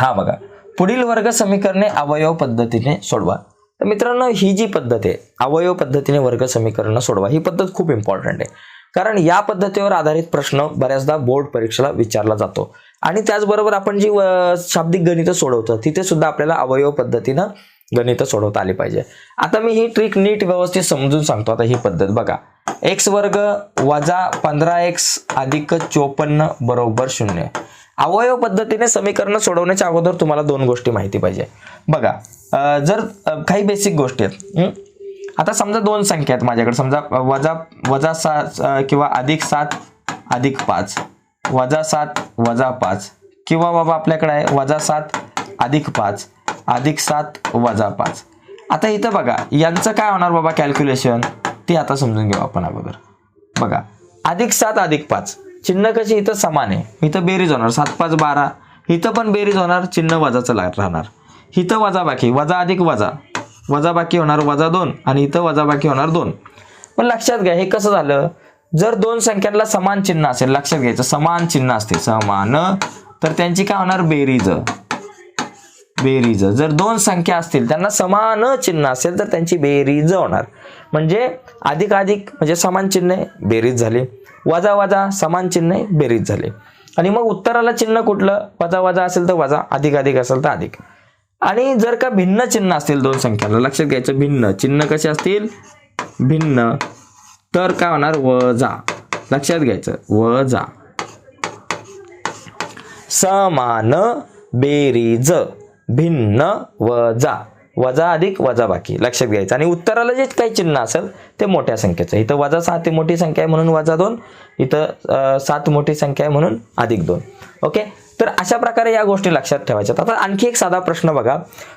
हा बघा. पुढील वर्ग समीकरणे अवयव पद्धतीने सोडवा. तर मित्रांनो ही जी पद्धत आहे अवयव पद्धतीने वर्ग समीकरण सोडवा. ही पद्धत खूप इम्पॉर्टंट आहे. कारण या पद्धतीवर आधारित प्रश्न बऱ्याचदा बोर्ड परीक्षेला विचारला जातो. आणि त्याचबरोबर आपण जी शाब्दिक गणितं सोडवतो तिथे सुद्धा आपल्याला अवयव पद्धतीनं गणितं सोडवता आली पाहिजे. आता मी ही ट्रिक नीट व्यवस्थित समजून सांगतो. आता ही पद्धत बघा. एक्स वर्ग वजा पंधरा एक्स अधिक चोपन्न बरोबर शून्य. अवयव पद्धतीने समीकरण सोडवण्याच्या अगोदर तुम्हाला दोन गोष्टी माहिती पाहिजे. बघा जर काही बेसिक गोष्टी आहेत आता समजा दोन संख्या आहेत माझ्याकडे. समजा वजा वजा सात किंवा अधिक सात अधिक पाच. वजा सात वजा पाच. किंवा बाबा आपल्याकडे आहे वजा सात अधिक पाच. अधिक सात वजा पाच. आता इथं बघा यांचं काय होणार बाबा कॅल्क्युलेशन ते आता समजून घेऊ आपण अगोदर. बघा अधिक सात अधिक पाच. चिन्ह कशी इथं समान आहे? इथं बेरीज होणार सात पाच बारा. इथं पण बेरीज होणार चिन्ह वजाचं राहणार. इथं वजा बाकी वजा अधिक वजा. वजा बाकी होणार वजा दोन. आणि इथं वजा बाकी होणार दोन. पण लक्षात घ्या हे कसं झालं? जर दोन संख्यांना समान चिन्ह असेल लक्षात घ्यायचं समान चिन्ह असते समान. तर त्यांची काय होणार? बेरीज. बेरीज. जर दोन संख्या असतील त्यांना समान चिन्ह असेल तर त्यांची बेरीज होणार. म्हणजे अधिकाधिक म्हणजे समान चिन्ह बेरीज झाली. वजा वजा समान चिन्ह बेरीज झाली. आणि मग उत्तराला चिन्ह कुठलं? वजा वजा असेल तर वजा अधिक अधिक असेल तर अधिक. आणि जर का भिन्न चिन्ह असतील दोन संख्याला लक्षात घ्यायचं भिन्न. चिन्ह कसे असतील? भिन्न. तर काय होणार? वजा. लक्षात घ्यायचं वजा. समान बेरीज. भिन्न वजा. वजा अधिक वजा बाकी. लक्षात घ्यायचं. आणि उत्तराला जे काही चिन्ह असेल ते मोठ्या संख्येचं. इथं वजा सात ही मोठी संख्या आहे म्हणून वजा दोन. इथं सात मोठी संख्या आहे म्हणून अधिक दोन. ओके? तर अशा प्रकारे या गोष्टी लक्षात ठेवायच्यात आता आणखी एक साधा प्रश्न बघा.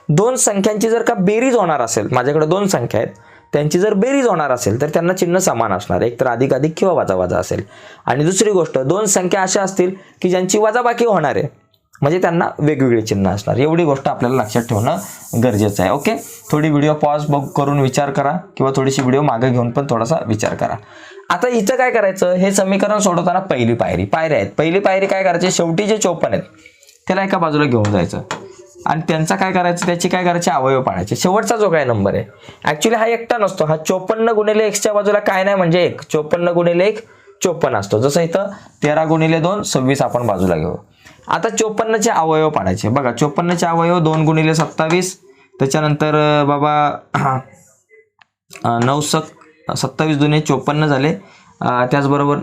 दोन संख्यांची जर का बेरीज होणार असेल माझ्याकडे दोन संख्या आहेत. त्यांची जर बेरीज होणार असेल तर त्यांना चिन्ह समान असणार. एक तर अधिक अधिक किंवा वजा वजा असेल. आणि दुसरी गोष्ट दोन संख्या अशा असतील की ज्यांची वजाबाकी होणार आहे. म्हणजे त्यांना वेगवेगळे चिन्ह असणार. एवढी गोष्ट आपल्याला लक्षात ठेवणं गरजेचं आहे. ओके थोडी व्हिडिओ पॉज बघ करून विचार करा किंवा थोडीशी व्हिडिओ मागे घेऊन पण थोडासा विचार करा. आता इथं काय करायचं? हे समीकरण सोडवताना पहिली पायरी. पायऱ्या आहेत. पहिली पायरी काय करायची? शेवटी जे चोपन आहेत त्याला एका बाजूला घेऊन जायचं. आणि त्यांचा काय करायचं? त्याची काय करायची? अवयव पाळायचे. शेवटचा जो काय नंबर आहे ऍक्च्युली हा एकटा नसतो. हा चोपन्न गुणिले एक्सच्या बाजूला काय नाही म्हणजे एक. चोपन्न गुणिले एक चोपन्न असतो. जसं इथं तेरा गुणिले दोन सव्वीस आपण बाजूला घेऊ. आता चोपन्नचे अवयव पाडायचे. बघा चोपन्नचे अवयव दोन गुणिले सत्तावीस त्याच्यानंतर बाबा अं, नऊ सक सत्तावीस दुने चोपन्न झाले. त्याचबरोबर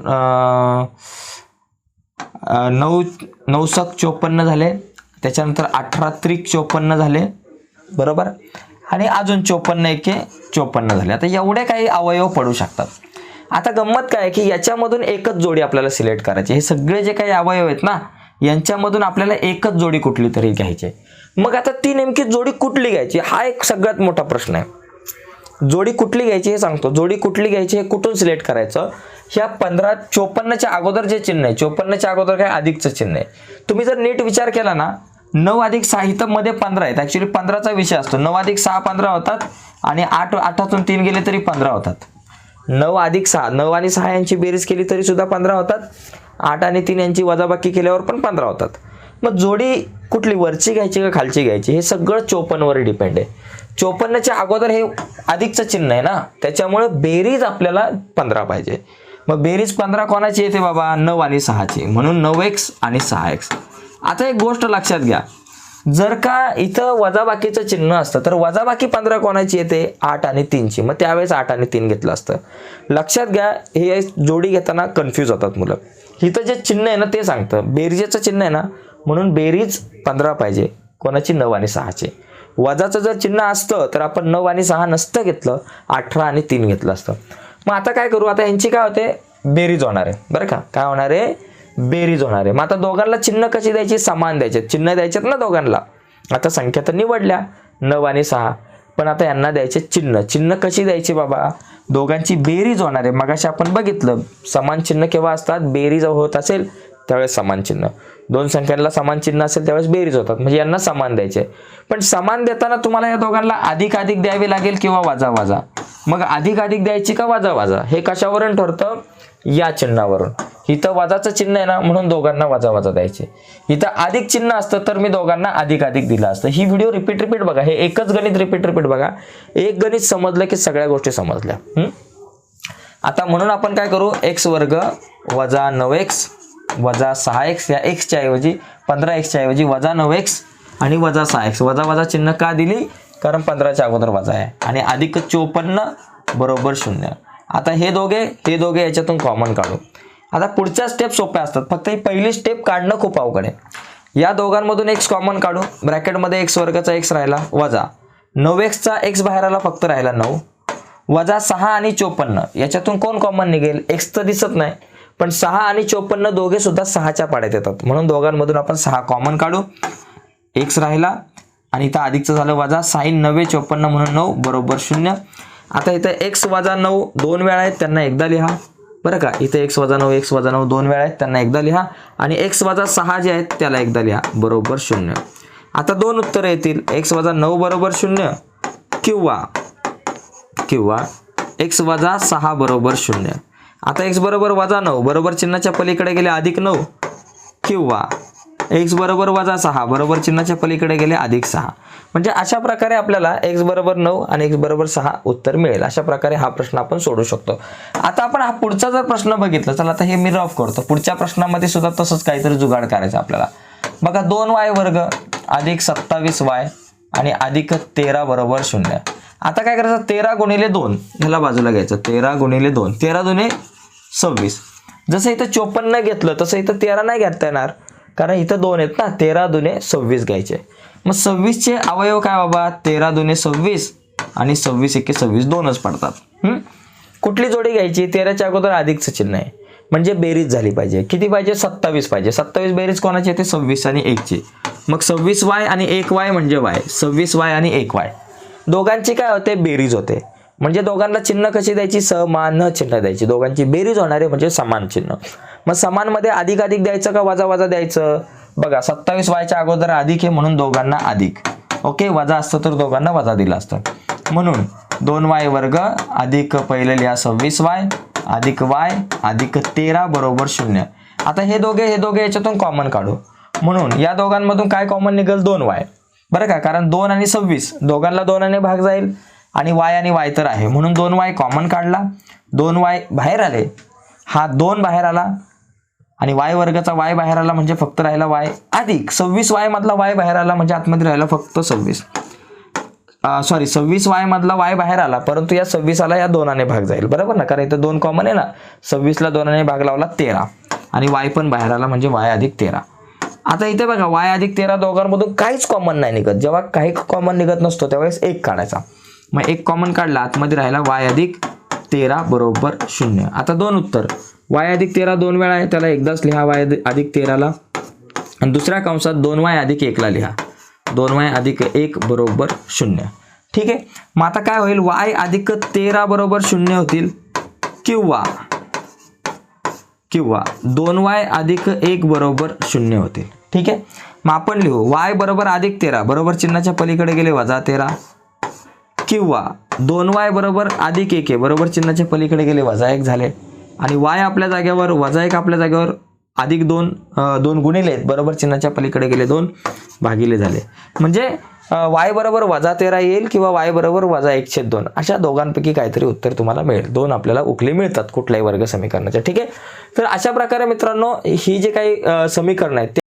नऊ नऊ सक चोपन्न झाले. त्याच्यानंतर अठरा त्रिक चोपन्न झाले. बरोबर? आणि अजून चोपन्न एके चोपन्न झाले. आता एवढे काही अवयव पडू शकतात. आता गंमत काय आहे की याच्यामधून एकच जोडी आपल्याला सिलेक्ट करायची हे सगळे जे काही अवयव आहेत ना यांच्यामधून आपल्याला एकच जोडी कुठली तरी घ्यायची आहे. मग आता ती नेमकी जोडी कुठली घ्यायची? हा एक सगळ्यात मोठा प्रश्न आहे. जोडी कुठली घ्यायची हे सांगतो. जोडी कुठली घ्यायची हे कुठून सिलेक्ट करायचं? ह्या पंधरा चोपन्नच्या अगोदर जे चिन्ह आहे चोपन्नच्या अगोदर काय अधिकचं चिन्ह आहे. तुम्ही जर नीट विचार केला ना नऊ अधिक सहा इथं मध्ये पंधरा आहेत. ॲक्च्युली पंधराचा विषय असतो. नऊ अधिक सहा पंधरा होतात आणि आठ आठातून तीन गेले तरी पंधरा होतात. नऊ अधिक सहा नऊ आणि सहा यांची बेरीज केली तरी सुद्धा पंधरा होतात. आठ आणि तीन यांची वजाबाकी केल्यावर पण पंधरा होतात. मग जोडी कुठली वरची घ्यायची का खालची घ्यायची? हे सगळं चोपन्नवर डिपेंड आहे. चोपन्नच्या अगोदर हे अधिकचं चिन्ह आहे ना? त्याच्यामुळे बेरीज आपल्याला पंधरा पाहिजे. मग बेरीज पंधरा कोणाची येते बाबा? नऊ आणि सहाची. म्हणून नऊ एक्स आणि सहा एक्स आता एक गोष्ट लक्षात घ्या. जर का इथं वजाबाकीचं चिन्ह असतं तर वजाबाकी पंधरा कोणाची येते? आठ आणि तीनची. मग त्यावेळेस आठ आणि तीन घेतलं असतं. लक्षात घ्या हे जोडी घेताना कन्फ्यूज होतात मुलं. इथं जे चिन्ह आहे ना ते सांगतं. बेरीजेचं चिन्ह आहे ना म्हणून बेरीज पंधरा पाहिजे. कोणाची नऊ आणि सहाची. वजाचं जर चिन्ह असतं तर आपण नऊ आणि सहा नसतं घेतलं अठरा आणि तीन घेतलं असतं. मग आता काय करू? आता यांची काय होते? बेरीज होणार आहे. बरं का? काय होणार आहे? बेरीज होणार आहे. मग आता दोघांना चिन्ह कशी द्यायची? समान द्यायचे. चिन्ह द्यायचेत ना दोघांना. आता संख्या तर निवडल्या. नऊ आणि सहा. पण आता यांना द्यायचे चिन्ह. चिन्ह कशी द्यायची बाबा? दोघांची बेरीज होणार आहे. मगाशी आपण बघितलं समान चिन्ह केव्हा असतात? बेरीज होत असेल त्यावेळेस समान चिन्ह. दोन संख्यांना समान चिन्ह असेल त्यावेळेस बेरीज होतात. म्हणजे यांना समान द्यायचे. पण समान देताना तुम्हाला या दोघांना अधिक अधिक द्यावे लागेल किंवा वाजा वाजा? मग अधिक अधिक द्यायची का वाजा वाजा? हे कशावरून ठरतं? या चिन्हावरून. इथं वजाचं चिन्ह आहे ना म्हणून दोघांना वजा वजा द्यायचे. इथं अधिक चिन्ह असतं तर मी दोघांना अधिक अधिक दिलं असतं. ही व्हिडिओ रिपीट रिपीट बघा. हे एकच गणित रिपीट रिपीट बघा. एक गणित समजलं की सगळ्या गोष्टी समजल्या. आता म्हणून आपण काय करू? एक्स वर्ग वजा नऊ एक्स वजा सहा एक्स या एक्सच्या ऐवजी पंधरा एक्सच्या ऐवजी वजा नऊ एक्स आणि वजा सहा एक्स वजा वजा चिन्ह का दिली? कारण पंधराच्या अगोदर वजा आहे. आणि अधिक चोपन्न बरोबर शून्य. आता हे दोघे हे दोघे याच्यातून कॉमन काढू. आता पुढच्या स्टेप सोप्या असतात. फक्त ही पहिली स्टेप काढणं खूप अवघड आहे. या दोघांमधून एक्स कॉमन काढू. ब्रॅकेटमध्ये एक्स वर्गाचा एक्स राहिला वजा. नऊ एक्सचा एक्स बाहेर आला फक्त राहिला नऊ. वजा सहा आणि चोपन्न. याच्यातून कोण कॉमन निघेल? एक्स तर दिसत नाही. पण सहा आणि चोपन्न दोघे सुद्धा सहाच्या पाड्यात येतात. म्हणून दोघांमधून आपण सहा कॉमन काढू. एक्स राहिला आणि इथं अधिकचं झालं वजा साईन नव्हे चोपन्न म्हणून नऊ बरोबर शून्य. आता इथं एक्स वजा नऊ दोन वेळा आहेत त्यांना एकदा लिहा. बरं का? इथं एक्स वजा नऊ एक्स वजा नऊ दोन वेळा आहेत त्यांना एकदा लिहा. आणि एक्स वजा सहा जे आहेत त्याला एकदा लिहा. बरोबर शून्य. आता दोन उत्तरं येतील. एक्स वजा नऊ बरोबर शून्य. किंवा किंवा एक्स वजा सहा बरोबर शून्य. आता एक्स बरोबर वजा नऊ बरोबर चिन्हाच्या पलीकडे गेले अधिक नऊ. किंवा एक्स बरोबर वजा सहा बरोबर चिन्हाच्या पलीकडे गेले अधिक सहा. म्हणजे अशा प्रकारे आपल्याला एक्स बरोबर नऊ आणि एक्स बरोबर सहा उत्तर मिळेल. अशा प्रकारे हा प्रश्न आपण सोडू शकतो. आता आपण हा पुढचा जर प्रश्न बघितला चला आता हे मी रफ करतो. पुढच्या प्रश्नामध्ये सुद्धा तसंच काहीतरी जुगाड करायचं आपल्याला. बघा दोन वाय वर्ग अधिक सत्तावीस वाय आणि अधिक तेरा बरोबर शून्य. आता काय करायचं? तेरा गुणिले दोन. ह्याला बाजूला घ्यायचं. तेरा गुणिले दोन. तेरा दोन्ही सव्वीस. जसं इथं चोपन्न घेतलं तसं इथं तेरा नाही घेता येणार. कारण इथं दोन आहेत ना तेरा दुने सव्वीस घ्यायचे. मग सव्वीसचे अवयव काय बाबा? तेरा दुने सव्वीस आणि सव्वीस एके सव्वीस दोनच पडतात. हम्म? कुठली जोडी घ्यायची? तेराच्या अगोदर अधिकचं चिन्ह आहे म्हणजे बेरीज झाली पाहिजे. किती पाहिजे? सत्तावीस पाहिजे. सत्तावीस बेरीज कोणाची येते? सव्वीस आणि एकची. मग सव्वीस वाय आणि एक वाय म्हणजे वाय. सव्वीस वाय आणि एक वाय. दोघांची काय होते? बेरीज होते. म्हणजे दोघांना चिन्ह कशी द्यायची? समान चिन्ह द्यायची. दोघांची बेरीज होणारे म्हणजे समान चिन्ह. मग समानमध्ये अधिक अधिक द्यायचं का वजा वजा द्यायचं? बघा सत्तावीस वायच्या अगोदर अधिक आहे म्हणून दोघांना अधिक. ओके? वजा असतं तर दोघांना वजा दिला असतं. म्हणून दोन वाय वर्ग अधिक पहिले लिहा सव्वीस वाय अधिक वाय अधिक तेरा बरोबर शून्य. आता हे दोघे हे दोघे याच्यातून कॉमन काढू. म्हणून या दोघांमधून काय कॉमन निघेल? दोन वाय. बरं का? कारण दोन आणि सव्वीस. दोघांना दोनाने भाग जाईल. आणि वाय आणि वाय तर आहे. म्हणून दोन वाय कॉमन काढला. दोन वाय बाहेर आले. हा दोन बाहेर आला. आणि वाय वर्गाचा वाय बाहेर आला म्हणजे फक्त राहिला वाय अधिक. सव्वीस वाय मधला वाय बाहेर आला म्हणजे आतमध्ये राहिला फक्त सव्वीस. सॉरी सव्वीस वाय मधला वाय बाहेर आला परंतु या सव्वीसाला या दोनाने भाग जाईल. बरोबर ना? कारण इथं दोन कॉमन आहे ना? सव्वीसला दोनाने भाग लावला तेरा. आणि वाय पण बाहेर आला म्हणजे वाय अधिक तेरा. आता इथे बघा वाय अधिक तेरा दोघांमधून काहीच कॉमन नाही निघत. जेव्हा काही कॉमन निघत नसतो त्यावेळेस एक काढायचा. मग एक कॉमन काढला आतमध्ये राहिला वाय अधिक तेरा बरोबर शून्य. आता दोन उत्तर. वाय अधिक तेरा दोन वेळा आहे त्याला एकदाच लिहा वाय अधिक- अधिक तेराला. आणि दुसऱ्या कंसात दोन वाय अधिक एकला लिहा. दोन वाय अधिक एक बरोबर शून्य. ठीक आहे? मग आता काय होईल? वाय अधिक तेरा बरोबर शून्य होतील. किंवा किंवा दोन वाय अधिक एक बरोबर शून्य होतील. ठीक आहे? मग आपण लिहू. वाय बरोबर अधिक तेरा. बरोबर चिन्हाच्या पलीकडे गेले वजा तेरा. किंवा दोन वाय बरोबर अधिक एक आहे. बरोबर चिन्हाच्या पलीकडे गेले वजा एक झाले. आणि वाय आपल्या जागेवर वजा एक आपल्या जागेवर अधिक दोन दोन गुणिले आहेत. बरोबर चिन्हाच्या पलीकडे गेले दोन भागिले झाले. म्हणजे वाय बरोबर वजा तेरा येईल किंवा वाय बरोबर वजा एकशे दोन. अशा दोघांपैकी काहीतरी उत्तर तुम्हाला मिळेल. दोन आपल्याला उकले मिळतात कुठल्याही वर्ग समीकरणाच्या. ठीक आहे? तर अशा प्रकारे मित्रांनो ही जे काही समीकरण आहेत ते